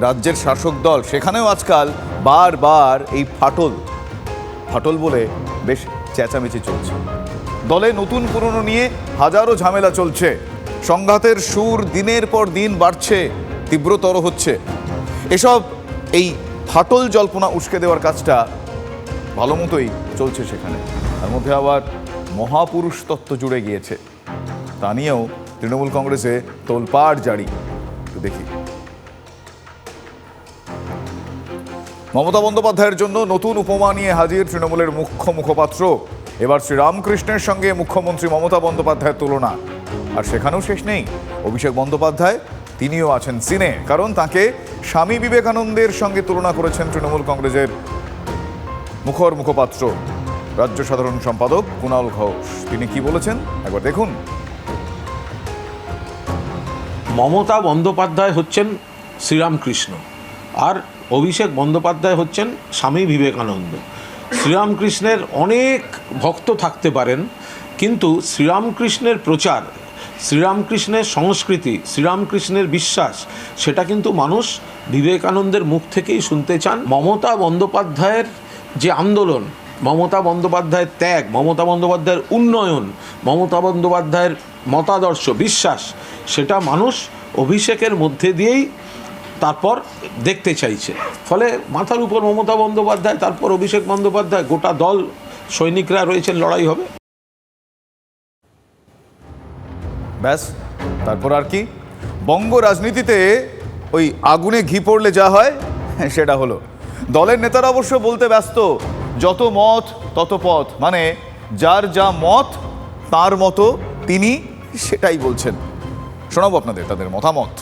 রাজ্যের শাসক দল, সেখানেও আজকাল বারবার এই ফাটল। ফাটল বলে বেশ চেঁচামেচি চলছে। দলে নতুন পুরনো নিয়ে হাজারো ঝামেলা চলছে। সংঘাতের সুর দিনের পর দিন বাড়ছে, তীব্রতর হচ্ছে। এসব এই ফাটল জল্পনা উস্কে দেওয়ার কাজটা ভালো মতোই চলছে সেখানে। তার মধ্যে আবার মহাপুরুষ তত্ত্ব জুড়ে গিয়েছে। তা নিয়েও তৃণমূল কংগ্রেসে তোলপাড় জারি। দেখি। মমতা বন্দ্যোপাধ্যায়ের জন্য নতুন উপমা নিয়ে হাজির তৃণমূলের মুখ্য মুখপাত্র। এবার শ্রীরামকৃষ্ণের সঙ্গে মুখ্যমন্ত্রী মমতা বন্দ্যোপাধ্যায়ের তুলনা। আর সেখানেও শেষ নেই। অভিষেক বন্দ্যোপাধ্যায়, তিনিও আছেন সিনে, কারণ তাকে স্বামী বিবেকানন্দের সঙ্গে তুলনা করেছেন তৃণমূল কংগ্রেসের মুখর মুখপাত্র। রাজ্য সাধারণ সম্পাদক কুণাল ঘোষ। তিনি কি বলেছেন? একবার দেখুন। মমতা বন্দ্যোপাধ্যায় হচ্ছেন শ্রীরামকৃষ্ণ। আর অভিষেক বন্দ্যোপাধ্যায় হচ্ছেন স্বামী বিবেকানন্দ। শ্রীরামকৃষ্ণের অনেক ভক্ত থাকতে পারেন, কিন্তু শ্রীরামকৃষ্ণের প্রচার, শ্রীরামকৃষ্ণের সংস্কৃতি, শ্রীরামকৃষ্ণের বিশ্বাস, সেটা কিন্তু মানুষ বিবেকানন্দের মুখ থেকেই শুনতে চান। মমতা বন্দ্যোপাধ্যায়ের যে আন্দোলন, মমতা বন্দ্যোপাধ্যায়ের ত্যাগ, মমতা বন্দ্যোপাধ্যায়ের উন্নয়ন, মমতা বন্দ্যোপাধ্যায়ের মতাদর্শ, বিশ্বাস, সেটা মানুষ অভিষেকের মধ্যে দিয়েই তারপর দেখতে চাইছে। ফলে মাথার উপর মমতা বন্দ্যোপাধ্যায়, তারপর অভিষেক বন্দ্যোপাধ্যায় গোটা দল, সৈনিকরা রয়েছেন, লড়াই হবে। ব্যাস, তারপর আর কি? বঙ্গ রাজনীতিতে ওই আগুনে ঘি পড়লে যা হয় সেটা হলো। দলের নেতারা অবশ্য বলতে ব্যস্ত, যত মত, তত পথ। মানে যার যা মত, তার মতো তিনি সেটাই বলছেন। শোনাবো আপনাদের তাদের মতামত।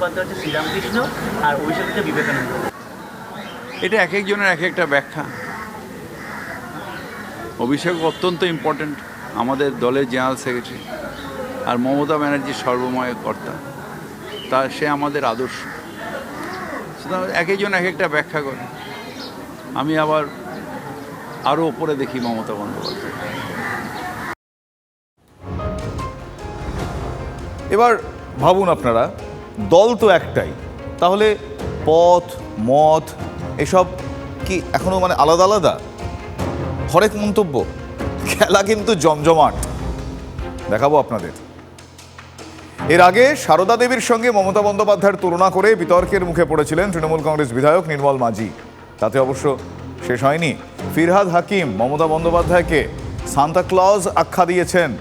বন্দ্যোপাধ্যায় হচ্ছে শ্রীরামকৃষ্ণ আর হচ্ছে বিবেকানন্দ। এটা এক একজনের এক একটা ব্যাখ্যা। অভিষেক অত্যন্ত ইম্পর্ট্যান্ট আমাদের দলের জেনারেল সেক্রেটারি আর মমতা ব্যানার্জি সর্বময় কর্তা। তা সে আমাদের আদর্শ। সুতরাং এক একজন এক একটা ব্যাখ্যা করে। আমি আবার আরও ওপরে দেখি মমতা বন্দ্যোপাধ্যায়। এবার ভাবুন আপনারা দল তো একটাই। তাহলে পথ, মত, এসব কি এখনও মানে আলাদা আলাদা? হরেক মন্তব্য। খেলা কিন্তু জমজমাট। দেখাবো আপনাদের। এর আগে সারদা দেবীর সঙ্গে মমতা বন্দ্যোপাধ্যায়ের তুলনা করে বিতর্কের মুখে পড়েছিলেন তৃণমূল কংগ্রেস বিধায়ক নির্মল মাঝি। তাতে অবশ্য শেষ হয়নি। ফিরহাদ হাকিম, মমতা বন্দ্যোপাধ্যায়কে সান্তা ক্লজ আখ্যা দিয়েছেন।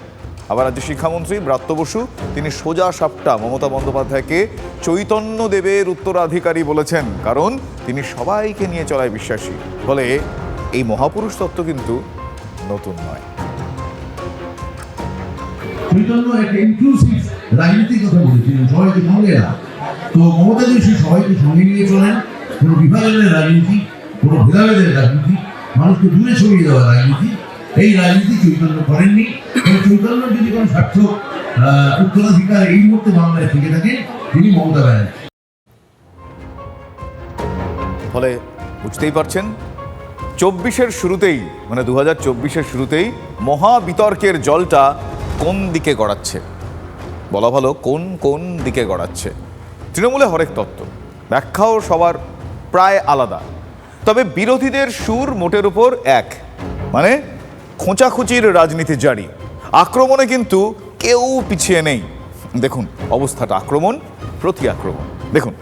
আবার রাজ্য শিক্ষামন্ত্রী ব্রাত্য বসু, তিনি সোজা সাপটা মমতা বন্দ্যোপাধ্যায়কে চৈতন্য দেবের উত্তরাধিকারী বলেছেন, কারণ তিনি সবাইকে নিয়ে চলায় বিশ্বাসী। ফলে এই মহাপুরুষ তত্ত্ব কিন্তু নতুন নয়। তো মমতা যদি সবাইকে সঙ্গে নিয়ে চলেন। কোনো বিভাজনের রাজনীতি, কোনো ভেদাভেদের রাজনীতি, মানুষকে দূরে সরিয়ে দেওয়ার রাজনীতি। এই রাজনীতি চৈতন্য করেননি। এবং যদি কোনো উত্তরাধিকার এই মুহূর্তে বাংলায় থেকে থাকে, তিনি মমতা ব্যানার্জি। ফলে বুঝতেই পারছেন, চব্বিশের শুরুতেই মানে দু হাজার চব্বিশের শুরুতেই মহা বিতর্কের জলটা কোন দিকে গড়াচ্ছে? বলা ভালো, কোন কোন দিকে গড়াচ্ছে? তৃণমূলে হরেক তত্ত্ব, ব্যাখ্যাও সবার প্রায় আলাদা। তবে বিরোধীদের সুর মোটের উপর এক মানে খোঁচাখুচির রাজনীতি জারি। আক্রমণে কিন্তু কেউ পিছিয়ে নেই। দেখুন অবস্থাটা আক্রমণ প্রতি আক্রমণ দেখুন।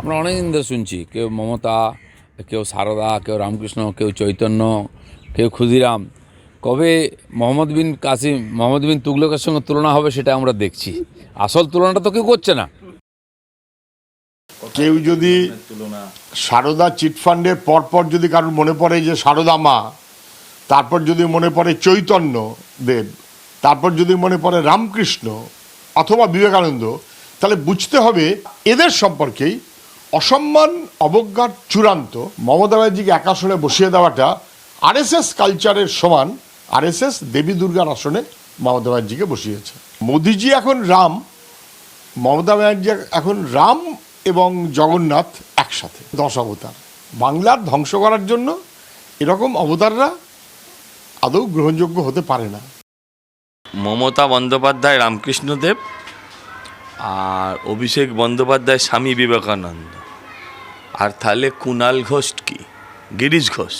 আমরা অনেক দিন ধরে শুনছি কেউ মমতা কেউ সারদা কেউ রামকৃষ্ণ কেউ চৈতন্য কেউ ক্ষুদিরাম। কবে মোহাম্মদ বিন কাসিম মোহাম্মদ বিন তুগলকের সঙ্গে তুলনা হবে সেটা আমরা দেখছি। আসল তুলনাটা তো কেউ করছে না। কেউ যদি সারদা চিটফান্ডের পরপর যদি কারোর মনে পড়ে যে সারদা মা তারপর যদি মনে পড়ে চৈতন্য দেব তারপর যদি মনে পড়ে রামকৃষ্ণ অথবা বিবেকানন্দ, তাহলে বুঝতে হবে এদের সম্পর্কেই অসম্মান, অবজ্ঞার চূড়ান্ত মমতা ব্যানার্জিকে এক আসনে বসিয়ে দেওয়াটা আরএসএস কালচারের সমান, আরএসএস দেবী দুর্গার আসনে মমতা ব্যানার্জিকে বসিয়েছে। মোদিজি এখন রাম, মমতা ব্যানার্জি এখন রাম এবং জগন্নাথ একসাথে, দশ অবতার। বাংলার ধ্বংস করার জন্য এরকম অবতাররা আদৌ গ্রহণযোগ্য হতে পারে না। মমতা বন্দ্যোপাধ্যায় রামকৃষ্ণদেব আর অভিষেক বন্দ্যোপাধ্যায় স্বামী বিবেকানন্দ। আর তাহলে কুণাল ঘোষ কি? গিরিশ ঘোষ।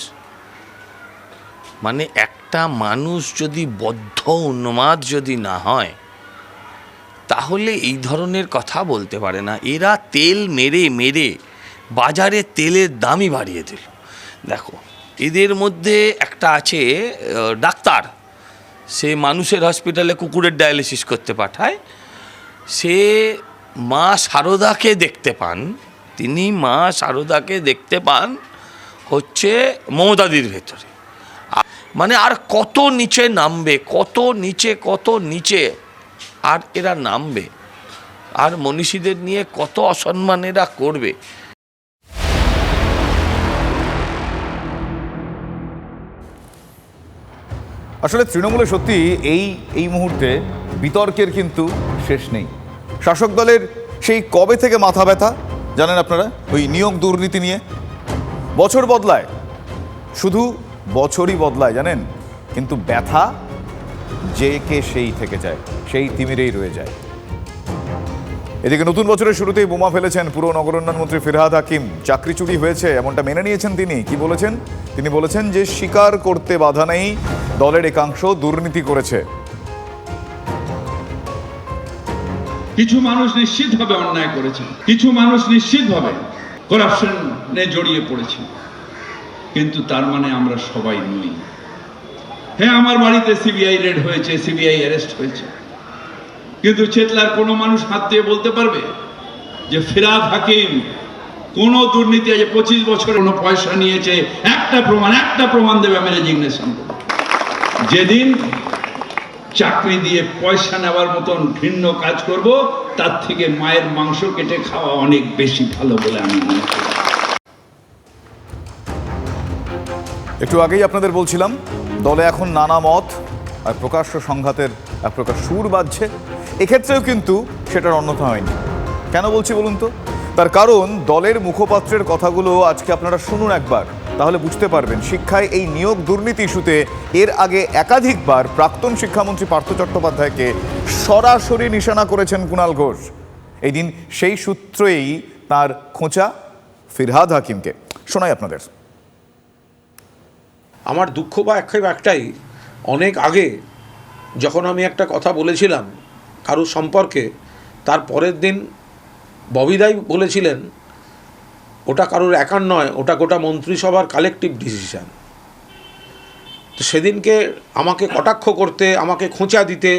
মানে একটা মানুষ যদি বদ্ধ উন্মাদ যদি না হয়, তাহলে এই ধরনের কথা বলতে পারে না। এরা তেল মেরে মেরে বাজারে তেলের দামই বাড়িয়ে দিল। দেখো এদের মধ্যে একটা আছে ডাক্তার। সে মানুষের হসপিটালে কুকুরের ডায়ালিসিস করতে পাঠায়। সে মা শারদাকে দেখতে পান। তিনি মা শারদাকে দেখতে পান হচ্ছে মমতাদির ভেতরে। মানে আর কত নিচে নামবে, কত নিচে কত নিচে, আর এরা নামবে। আর মনীষীদের নিয়ে কত অসম্মান এরা করবে। আসলে তৃণমূলে সত্যি এই এই মুহূর্তে বিতর্কের কিন্তু শেষ নেই। শাসক দলের সেই কবে থেকে মাথা ব্যথা, জানেন আপনারা? ওই নিয়োগ দুর্নীতি নিয়ে। বছর বদলায়। শুধু বছরই বদলায়, জানেন? কিন্তু ব্যথা যে কে সেই থেকে যায়, সেই তিমিরেই রয়ে যায়। এদিকে নতুন বছরের শুরুতেই বোমা ফেলেছেন পুরো নগরোন্নয়ন মন্ত্রী ফিরহাদ হাকিম। চাকরি চুরি হয়েছে, এমনটা মেনে নিয়েছেন তিনি। কি বলেছেন? তিনি বলেছেন যে স্বীকার করতে বাধা নেই দলের একাংশ দুর্নীতি করেছে। কিছু মানুষ নিশ্চিতভাবে অন্যায় করেছে। কিছু মানুষ নিশ্চিতভাবে করাপশনে জড়িয়ে পড়েছে। কিন্তু তার মানে আমরা সবাই নই। হ্যাঁ আমার বাড়িতে সিবিআই রেড হয়েছে সিবিআই অ্যারেস্ট হয়েছে। কিন্তু চেতলার কোনো মানুষ হাত দিয়ে বলতে পারবে যে ফিরাদ হাকিম কোন দুর্নীতি আছে পঁচিশ বছর কোনো পয়সা নিয়েছে, একটা প্রমাণ একটা প্রমাণ দেবে, আমি রেজিগনেশন যেদিন চাকরি দিয়ে পয়সা নেওয়ার মতন ভিন্ন কাজ করব, তার থেকে মায়ের মাংস কেটে খাওয়া অনেক বেশি ভালো বলে আমি মনে করি। একটু আগেই আপনাদের বলছিলাম, দলে এখন নানা মত আর প্রকাশ্য সংঘাতের এক প্রকার সুর বাজছে। এক্ষেত্রেও কিন্তু সেটার অন্যথা হয়নি। কেন বলছি বলুন তো? তার কারণ দলের মুখপাত্রের কথাগুলো আজকে আপনারা শুনুন একবার। তাহলে বুঝতে পারবেন, শিক্ষায় এই নিয়োগ দুর্নীতি ইস্যুতে এর আগে একাধিকবার প্রাক্তন শিক্ষামন্ত্রী পার্থ চট্টোপাধ্যায়কে সরাসরি নিশানা করেছেন কুণাল ঘোষ। এই দিন সেই সূত্রেই তার খোঁচা ফিরহাদ হাকিমকে। শোনাই আপনাদের। আমার দুঃখ বা আক্ষেপ একটাই, অনেক আগে যখন আমি একটা কথা বলেছিলাম কারুর সম্পর্কে, তার পরের দিন ববিদাই বলেছিলেন ওটা কারোর একার নয়, ওটা গোটা মন্ত্রিসভার কালেকটিভ ডিসিশান তো সেদিনকে আমাকে কটাক্ষ করতে, আমাকে খোঁচা দিতে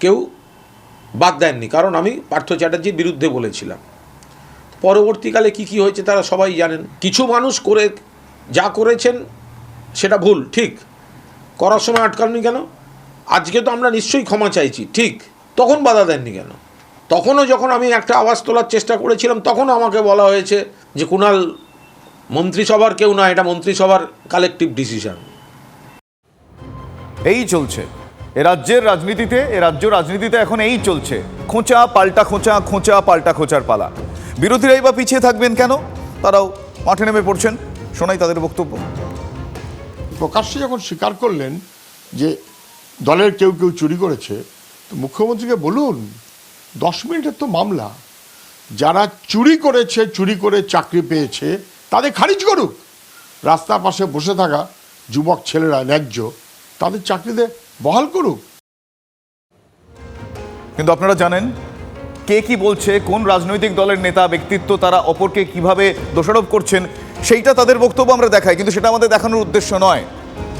কেউ বাদ দেননি, কারণ আমি পার্থ চ্যাটার্জির বিরুদ্ধে বলেছিলাম। পরবর্তীকালে কি কি হয়েছে তারা সবাই জানেন। কিছু মানুষ করে, যা করেছেন সেটা ভুল, ঠিক। করার সময় আটকাননি কেন? আজকে তো আমরা নিশ্চয়ই ক্ষমা চাইছি, ঠিক। তখন বাধা দেননি কেন? তখনও যখন আমি একটা আওয়াজ তোলার চেষ্টা করেছিলাম তখনও আমাকে বলা হয়েছে যে কুণাল মন্ত্রিসভার কেউ না এটা মন্ত্রিসভার কালেকটিভ ডিসিশন এই চলছে। এ রাজ্যের রাজনীতিতে এ রাজ্য রাজনীতিতে এখন এই চলছে। খোঁচা পাল্টা খোঁচা খোঁচা পাল্টা খোঁচার পালা। বিরোধীরাই বা পিছিয়ে থাকবেন কেন? তারাও মাঠে নেমে পড়ছেন। শোনাই তাদের বক্তব্য। প্রকাশ্যে যখন স্বীকার করলেন যে দলের কেউ কেউ চুরি করেছে তো মুখ্যমন্ত্রীকে বলুন দশ মিনিটের তো মামলা। যারা চুরি করেছে, চুরি করে চাকরি পেয়েছে, তাদের খারিজ করুক। রাস্তার পাশে বসে থাকা যুবক ছেলেরা ন্যায্য, তাদের চাকরিতে বহাল করুক। কিন্তু আপনারা জানেন, কে কি বলছে, কোন রাজনৈতিক দলের নেতা, ব্যক্তিত্ব তারা অপরকে কীভাবে দোষারোপ করছেন, সেইটা তাদের বক্তব্য আমরা দেখাই, কিন্তু সেটা আমাদের দেখানোর উদ্দেশ্য নয়।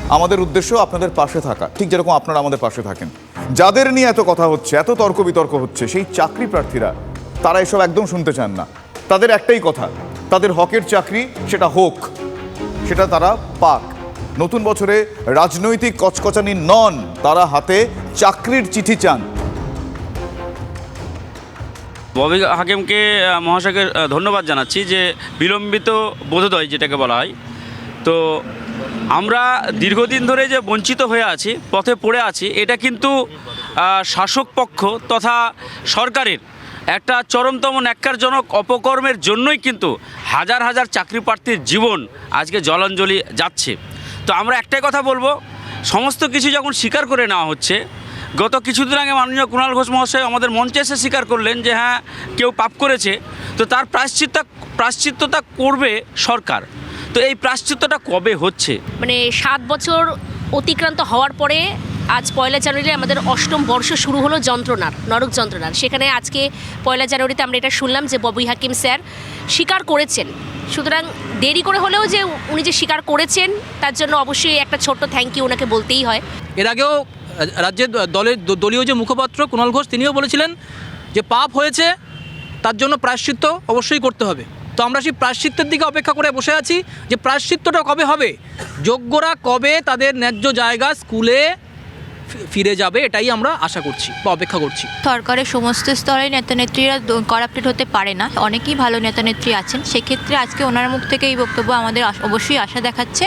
আমাদের উদ্দেশ্য আপনাদের পাশে থাকা। ঠিক যেরকম আপনারা আমাদের পাশে থাকেন। যাদের নিয়ে এত কথা হচ্ছে, এত তর্ক বিতর্ক হচ্ছে, সেই চাকরি প্রার্থীরা, তারা এসব একদম শুনতে চান না। তাদের একটাই কথা, তাদের হকের চাকরি সেটা হোক, সেটা তারা পাক। নতুন বছরে রাজনৈতিক কচকচানি নন, তারা হাতে চাকরির চিঠি চান। ববি হাকিমকে মহাশয়কে ধন্যবাদ জানাচ্ছি যে বিলম্বিত বোধোদয় যেটাকে বলা হয় তো আমরা দীর্ঘদিন ধরে যে বঞ্চিত হয়ে আছি, পথে পড়ে আছি, এটা কিন্তু শাসক পক্ষ তথা সরকারের একটা চরমতম ন্যাক্কারজনক অপকর্মের জন্যই কিন্তু হাজার হাজার চাকরি প্রার্থীর জীবন আজকে জলাঞ্জলি যাচ্ছে। তো আমরা একটাই কথা বলব, সমস্ত কিছু যখন স্বীকার করে নেওয়া হচ্ছে, গত কিছুদিন আগে মাননীয় কুণাল ঘোষ মহাশয় আমাদের মঞ্চে এসে স্বীকার করলেন যে হ্যাঁ কেউ পাপ করেছে, তো তার প্রায়শ্চিত্তা, প্রায়শ্চিত্ততা করবে সরকার। তো এই প্রাশ্চিত্যটা কবে হচ্ছে? মানে সাত বছর অতিক্রান্ত হওয়ার পরে আজ পয়লা জানুয়ারি আমাদের অষ্টম বর্ষ শুরু হলো যন্ত্রণার নরক যন্ত্রণার। সেখানে আজকে পয়লা জানুয়ারিতে আমরা এটা শুনলাম যে ববি হাকিম স্যার স্বীকার করেছেন। সুতরাং দেরি করে হলেও যে উনি যে স্বীকার করেছেন তার জন্য অবশ্যই একটা ছোট্ট থ্যাংক ইউ ওনাকে বলতেই হয়। এর আগেও রাজ্যের দলের দলীয় যে মুখপাত্র কুণাল ঘোষ তিনিও বলেছিলেন যে পাপ হয়েছে তার জন্য প্রায়শ্চিত্ত অবশ্যই করতে হবে। তো আমরা সেই প্রাশ্চিত্যের দিকে অপেক্ষা করে বসে আছি যে প্রাশ্চিত্যটা কবে হবে? যোগ্যরা কবে তাদের ন্যায্য জায়গা স্কুলে ফিরে যাবে এটাই আমরা আশা করছি বা অপেক্ষা করছি। সরকারের সমস্ত স্তরে নেতানেত্রীরা করাপ্টেড হতে পারে না। অনেকেই ভালো নেতানেত্রী আছেন। সেক্ষেত্রে আজকে ওনার মুখ থেকে এই বক্তব্য আমাদের অবশ্যই আশা দেখাচ্ছে।